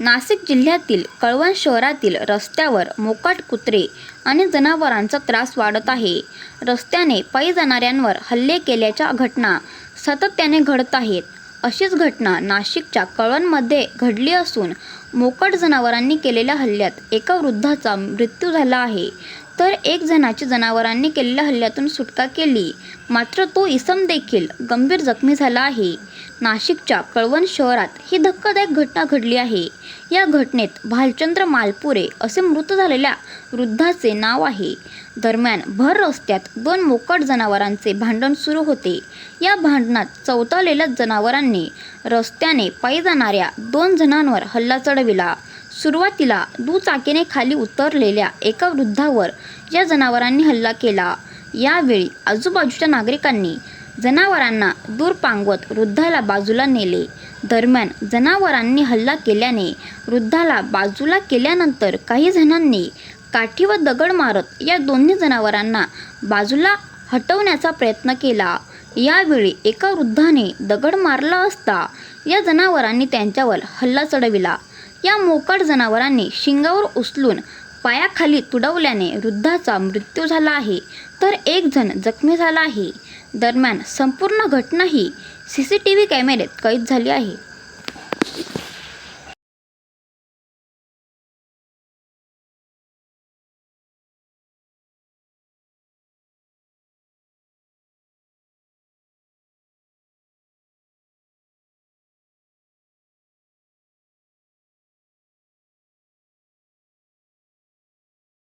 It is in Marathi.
नाशिक जिल्ह्यातील कळवण शहरातील रस्त्यावर मोकाट कुत्रे आणि जनावरांचा त्रास वाढत आहे. रस्त्याने पायी जाणाऱ्यांवर हल्ले केल्याच्या घटना सातत्याने घडत आहेत. अशीच घटना नाशिकच्या कळवणमध्ये घडली असून मोकट जनावरांनी केलेल्या हल्ल्यात एका वृद्धाचा मृत्यू झाला आहे. तर एक जणाची जनावरांनी केलेल्या हल्ल्यातून सुटका केली. मात्र तो इसम देखील गंभीर जखमी झाला आहे. नाशिकच्या कळवण शहरात ही धक्कादायक घटना घडली आहे. या घटनेत भालचंद्र मालपुरे असे मृत झालेल्या वृद्धाचे नाव आहे. दरम्यान भर रस्त्यात दोन मोकट जनावरांचे भांडण सुरू होते. या भांडणात चौतावलेल्या जनावरांनी रस्त्याने पायी जाणाऱ्या दोन जणांवर हल्ला चढविला. सुरुवातीला दुचाकीने खाली उतरलेल्या एका वृद्धावर या जनावरांनी हल्ला केला. यावेळी आजूबाजूच्या नागरिकांनी जनावरांना दूर पांगवत वृद्धाला बाजूला नेले. दरम्यान जनावरांनी हल्ला केल्याने वृद्धाला बाजूला केल्यानंतर काही जणांनी काठी व दगड मारत या दोन्ही जनावरांना बाजूला हटवण्याचा प्रयत्न केला. यावेळी एका वृद्धाने दगड मारला असता या जनावरांनी त्यांच्यावर हल्ला चढविला. या मोकाट जनावरांनी शिंगावर उचलून पायाखाली तुडवल्याने वृद्धाचा मृत्यू झाला आहे. तर एक जण जखमी झाला आहे. दरम्यान संपूर्ण घटना ही सी सी टी व्ही कॅमेऱ्यात कैद झाली आहे.